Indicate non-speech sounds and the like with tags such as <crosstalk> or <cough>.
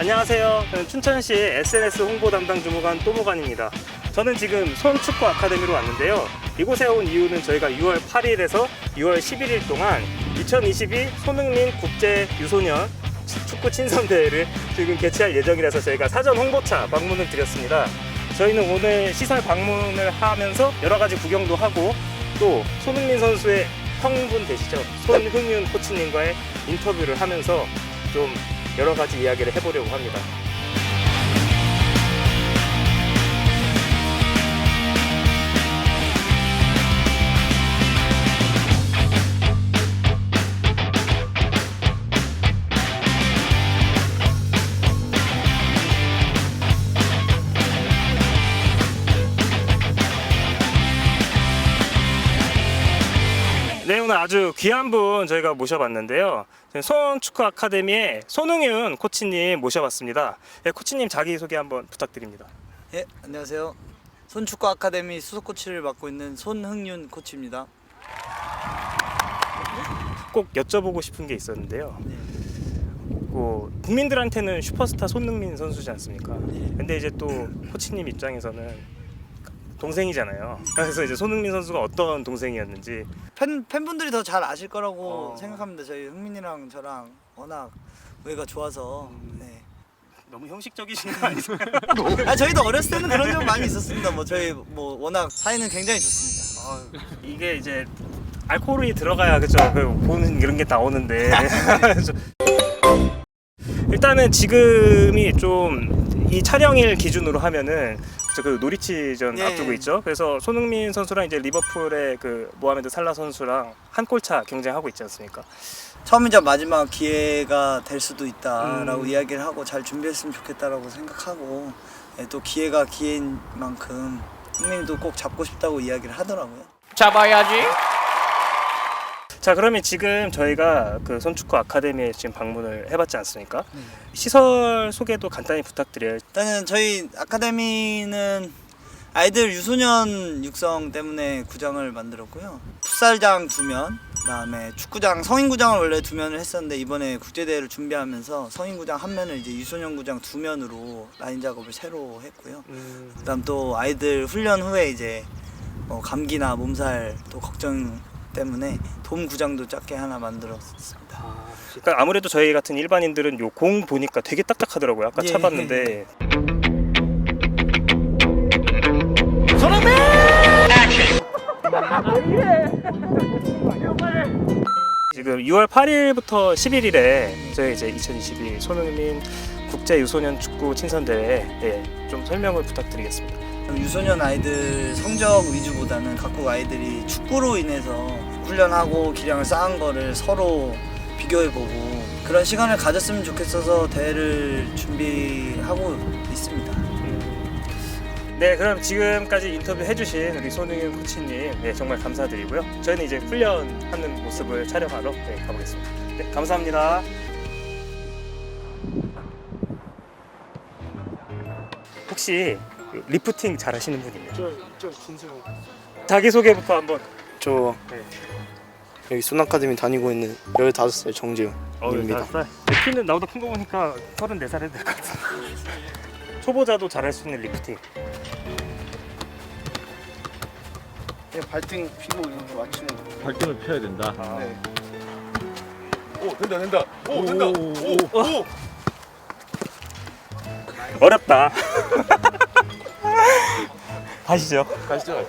안녕하세요. 저는 춘천시 SNS 홍보 담당 주무관 또무관입니다. 저는 지금 손축구 아카데미로 왔는데요. 이곳에 온 이유는 저희가 6월 8일에서 6월 11일 동안 2022 손흥민 국제 유소년 축구 친선대회를 지금 개최할 예정이라서 저희가 사전 홍보차 방문을 드렸습니다. 저희는 오늘 시설 방문을 하면서 여러 가지 구경도 하고 또 손흥민 선수의 형분 되시죠? 손흥윤 코치님과의 인터뷰를 하면서 좀 여러 가지 이야기를 해보려고 합니다. 네, 오늘 아주 귀한 분 저희가 모셔봤는데요. 손축구 아카데미의 손흥윤 코치님 모셔봤습니다. 네, 코치님 자기소개 한번 부탁드립니다. 예, 안녕하세요. 손축구 아카데미 수석 코치를 맡고 있는 손흥윤 코치입니다. 꼭 여쭤보고 싶은 게 있었는데요. 네. 뭐 국민들한테는 슈퍼스타 손흥민 선수지 않습니까? 네. 근데 이제 또 코치님 입장에서는 동생이잖아요. 그래서 이제 손흥민 선수가 어떤 동생이었는지 팬 팬분들이 더 잘 아실 거라고 어. 생각합니다. 저희 흥민이랑 저랑 워낙 우애가 좋아서. 음. 네. 너무 형식적이신 거 아니세요? <laughs> 아 저희도 어렸을 때는 그런 적 많이 있었습니다. 뭐 저희 뭐 워낙 사이는 굉장히 좋습니다. 어, 이게 이제 알코올이 들어가야 그죠 그 보는 이런 게 나오는데 그래서 <laughs> 일단은 지금이 좀 이 촬영일 기준으로 하면은 그그 노리치전 예. 앞두고 있죠. 그래서 손흥민 선수랑 이제 리버풀의 그 모하메드 살라 선수랑 한 골차 경쟁하고 있지 않습니까? 처음이자 마지막 기회가 될 수도 있다라고 음. 이야기를 하고 잘 준비했으면 좋겠다라고 생각하고 예, 또 기회가 기회인 만큼 흥민이도 꼭 잡고 싶다고 이야기를 하더라고요. 잡아야지. 자 그러면 지금 저희가 그 손축구 아카데미에 지금 방문을 해봤지 않습니까? 시설 소개도 간단히 부탁드려요. 일단은 저희 아카데미는 아이들 유소년 육성 때문에 구장을 만들었고요. 풋살장 두 면, 그다음에 축구장 성인 구장을 원래 두 면을 했었는데 이번에 국제대회를 준비하면서 성인 구장 한 면을 이제 유소년 구장 두 면으로 라인 작업을 새로 했고요. 음, 그다음 또 아이들 훈련 후에 이제 뭐 감기나 몸살 또 걱정 때문에 돔 구장도 작게 하나 만들었습니다. 그러니까 아무래도 저희 같은 일반인들은 요 공 보니까 되게 딱딱하더라고요. 아까 예, 차봤는데. 지금 6월 8일부터 11일에 저희 이제 2022 손흥민 국제 유소년 축구 친선 대회 예, 좀 설명을 부탁드리겠습니다. 유소년 아이들 성적 위주보다는 각국 아이들이 축구로 인해서 훈련하고 기량을 쌓은 거를 서로 비교해보고 그런 시간을 가졌으면 좋겠어서 대회를 준비하고 있습니다. 네, 그럼 지금까지 인터뷰 해주신 우리 손흥윤 코치님 네, 정말 감사드리고요. 저희는 이제 훈련하는 모습을 촬영하러 네, 가보겠습니다. 네, 감사합니다. 혹시 리프팅 잘 하시는 분 있나요? 저, 저 진수 자기 소개부터 한번. 저 네. 여기 순 아카데미 다니고 있는 15살 정재훈입니다. 키는 나보다 큰 거 보니까 34살 해도 될 것 같아. <laughs> 초보자도 잘할 수 있는 리프팅. 그냥 발등 피고 이렇게 맞추는 거. 발등을 펴야 된다. 아, 네. 오 된다 된다 오 된다 오, 오. 어렵다. <laughs> 가시죠. 가시죠